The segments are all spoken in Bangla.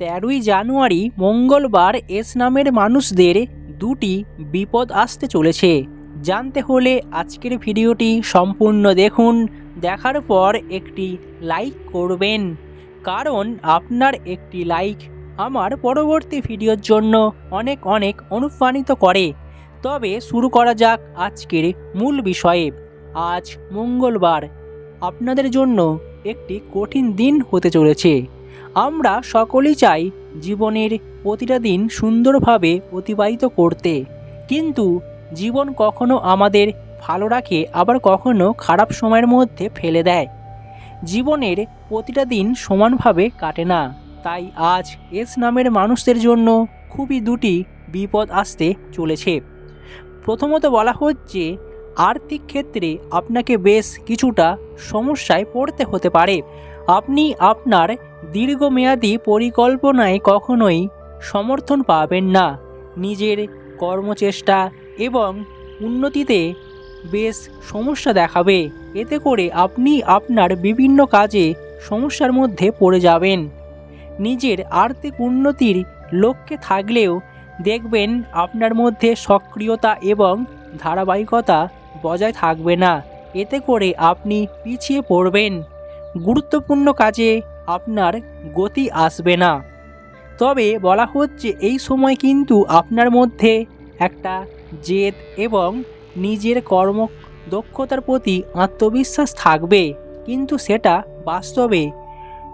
তেরোই জানুয়ারি মঙ্গলবার এস নামের মানুষদের দুটি বিপদ আসতে চলেছে। জানতে হলে আজকের ভিডিওটি সম্পূর্ণ দেখুন, দেখার পর একটি লাইক করবেন। কারণ আপনার একটি লাইক আমার পরবর্তী ভিডিওর জন্য অনেক অনেক অনুপ্রাণিত করে। তবে শুরু করা যাক আজকের মূল বিষয়ে। আজ মঙ্গলবার। আপনাদের জন্য একটি কঠিন দিন হতে চলেছে। আমরা সকলেই চাই জীবনের প্রতিটা দিন সুন্দরভাবে অতিবাহিত করতে। কিন্তু জীবন কখনো আমাদের ভালো রাখে, আবার কখনো খারাপ সময়ের মধ্যে ফেলে দেয়। জীবনের প্রতিটা দিন সমানভাবে কাটে না। তাই আজ এস নামের মানুষদের জন্য খুবই দুটি বিপদ আসতে চলেছে। প্রথমত বলা হচ্ছে আর্থিক ক্ষেত্রে আপনাকে বেশ কিছুটা সমস্যায় পড়তে হতে পারে। আপনি আপনার দীর্ঘমেয়াদী পরিকল্পনায় কখনোই সমর্থন পাবেন না। নিজের কর্মচেষ্টা এবং উন্নতিতে বেশ সমস্যা দেখাবে। এতে করে আপনি আপনার বিভিন্ন কাজে সমস্যার মধ্যে পড়ে যাবেন। নিজের আর্থিক উন্নতির লক্ষ্যে থাকলেও দেখবেন আপনার মধ্যে সক্রিয়তা এবং ধারাবাহিকতা বজায় থাকবে না। এতে করে আপনি পিছিয়ে পড়বেন। গুরুত্বপূর্ণ কাজে আপনার গতি আসবে না। তবে বলা হচ্ছে এই সময় কিন্তু আপনার মধ্যে একটা জেদ এবং নিজের কর্ম দক্ষতার প্রতি আত্মবিশ্বাস থাকবে। কিন্তু সেটা বাস্তবে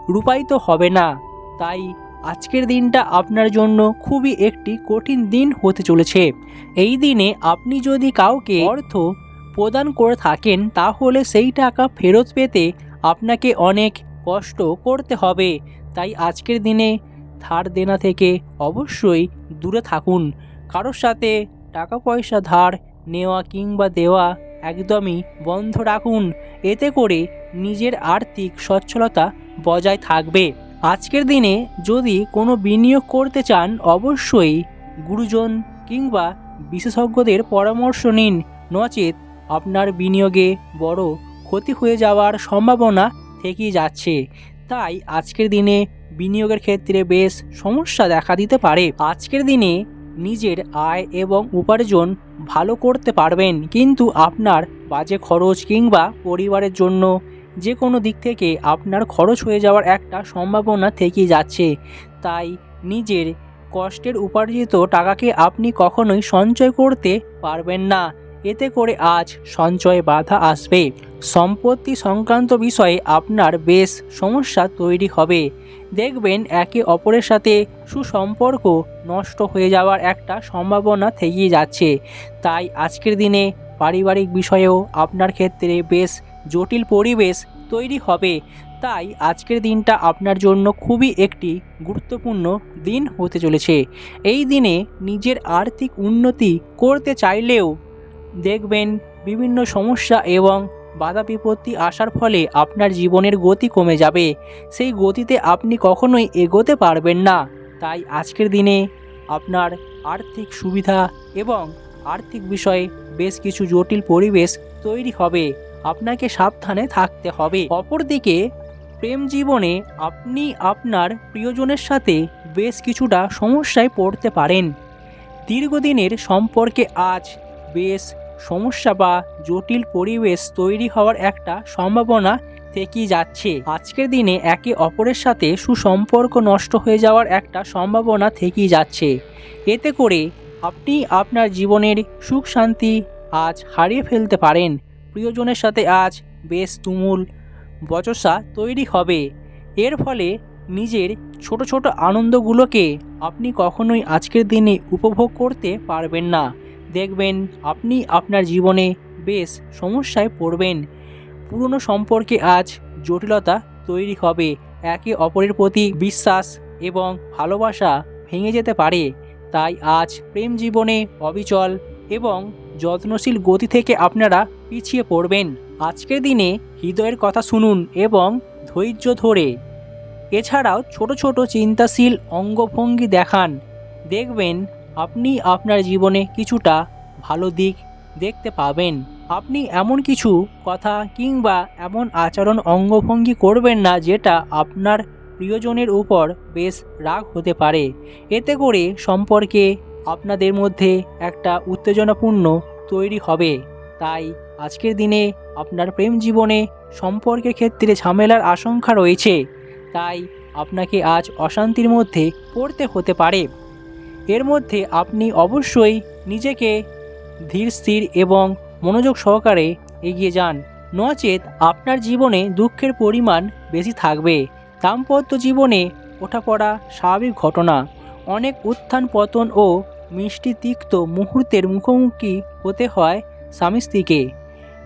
রূপায়িত হবে না। তাই আজকের দিনটা আপনার জন্য খুবই একটি কঠিন দিন হতে চলেছে। এই দিনে আপনি যদি কাউকে অর্থ প্রদান করে থাকেন, তাহলে সেই টাকা ফেরত পেতে আপনাকে অনেক কষ্ট করতে হবে। তাই আজকের দিনে ধার দেনা থেকে অবশ্যই দূরে থাকুন। কারোর সাথে টাকা পয়সা ধার নেওয়া কিংবা দেওয়া একদমই বন্ধ রাখুন। এতে করে নিজের আর্থিক সচ্ছলতা বজায় থাকবে। আজকের দিনে যদি কোনো বিনিয়োগ করতে চান, অবশ্যই গুরুজন কিংবা বিশেষজ্ঞদের পরামর্শ নিন। নচেত আপনার বিনিয়োগে বড় ক্ষতি হয়ে যাওয়ার সম্ভাবনা থেকেই যাচ্ছে। তাই আজকের দিনে বিনিয়োগের ক্ষেত্রে বেশ সমস্যা দেখা দিতে পারে। আজকের দিনে নিজের আয় এবং উপার্জন ভালো করতে পারবেন, কিন্তু আপনার বাজে খরচ কিংবা পরিবারের জন্য যে কোনো দিক থেকে আপনার খরচ হয়ে যাওয়ার একটা সম্ভাবনা থেকেই যাচ্ছে। তাই নিজের কষ্টের উপার্জিত টাকাকে আপনি কখনোই সঞ্চয় করতে পারবেন না। এতে করে আজ সঞ্চয়ে বাধা আসবে। সম্পত্তি সংক্রান্ত বিষয়ে আপনার বেশ সমস্যা তৈরি হবে। দেখবেন একে অপরের সাথে সুসম্পর্ক নষ্ট হয়ে যাওয়ার একটা সম্ভাবনা থেকেই যাচ্ছে। তাই আজকের দিনে পারিবারিক বিষয়েও আপনার ক্ষেত্রে বেশ জটিল পরিবেশ তৈরি হবে। তাই আজকের দিনটা আপনার জন্য খুবই একটি গুরুত্বপূর্ণ দিন হতে চলেছে। এই দিনে নিজের আর্থিক উন্নতি করতে চাইলেও দেখবেন বিভিন্ন সমস্যা এবং বাধা বিপত্তি আসার ফলে আপনার জীবনের গতি কমে যাবে। সেই গতিতে আপনি কখনোই এগোতে পারবেন না। তাই আজকের দিনে আপনার আর্থিক সুবিধা এবং আর্থিক বিষয়ে বেশ কিছু জটিল পরিবেশ তৈরি হবে। আপনাকে সাবধানে থাকতে হবে। অপরদিকে, প্রেম জীবনে আপনি আপনার প্রিয়জনের সাথে বেশ কিছুটা সমস্যায় পড়তে পারেন। দীর্ঘদিনের সম্পর্কে আজ বেশ সমস্যা বা জটিল পরিবেশ তৈরি হওয়ার একটা সম্ভাবনা থেকেই যাচ্ছে। আজকের দিনে একে অপরের সাথে সুসম্পর্ক নষ্ট হয়ে যাওয়ার একটা সম্ভাবনা থেকেই যাচ্ছে। এতে করে আপনি আপনার জীবনের সুখ শান্তি আজ হারিয়ে ফেলতে পারেন। প্রিয়জনের সাথে আজ বেশ তুমুল বচসা তৈরি হবে। এর ফলে নিজের ছোট ছোট আনন্দগুলোকে আপনি কখনোই আজকের দিনে উপভোগ করতে পারবেন না। দেখবেন আপনি আপনার জীবনে বেশ সমস্যায় পড়বেন। পুরনো সম্পর্কে আজ জটিলতা তৈরি হবে। একে অপরের প্রতি বিশ্বাস এবং ভালোবাসা ভেঙে যেতে পারে। তাই আজ প্রেম জীবনে অবিচল এবং যত্নশীল গতি থেকে আপনারা পিছিয়ে পড়বেন। আজকের দিনে হৃদয়ের কথা শুনুন এবং ধৈর্য ধরে। এছাড়াও ছোট ছোট চিন্তাশীল অঙ্গভঙ্গি দেখান। দেখবেন আপনি আপনার জীবনে কিছুটা ভালো দিক দেখতে পাবেন। আপনি এমন কিছু কথা কিংবা এমন আচরণ অঙ্গভঙ্গি করবেন না যেটা আপনার প্রিয়জনের উপর বেশ রাগ হতে পারে। এতে করে সম্পর্কে আপনাদের মধ্যে একটা উত্তেজনাপূর্ণ তৈরি হবে। তাই আজকের দিনে আপনার প্রেম জীবনে সম্পর্কের ক্ষেত্রে ঝামেলার আশঙ্কা রয়েছে। তাই আপনাকে আজ অশান্তির মধ্যে পড়তে হতে পারে। এর মধ্যে আপনি অবশ্যই নিজেকে ধীর, স্থির এবং মনোযোগ সহকারে এগিয়ে যান। নচেত আপনার জীবনে দুঃখের পরিমাণ বেশি থাকবে। দাম্পত্য জীবনে ওঠাপড়া স্বাভাবিক ঘটনা। অনেক উত্থান পতন ও মিষ্টি তিক্ত মুহূর্তের মুখোমুখি হতে হয় স্বামী স্ত্রীকে।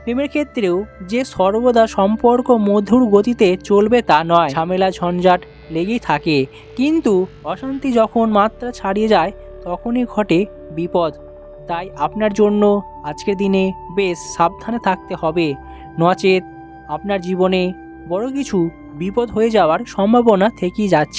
প্রেমের ক্ষেত্রেও যে সর্বদা সম্পর্ক মধুর গতিতে চলবে তা নয়। ঝামেলা, ঝঞ্ঝাট লেগেই থাকে। কিন্তু অশান্তি যখন মাত্রা ছাড়িয়ে যায়, তখনই ঘটে বিপদ। তাই আপনার জন্য আজকের দিনে বেশ সাবধানে থাকতে হবে। নচেত আপনার জীবনে বড় কিছু বিপদ হয়ে যাওয়ার সম্ভাবনা থেকেই যাচ্ছে।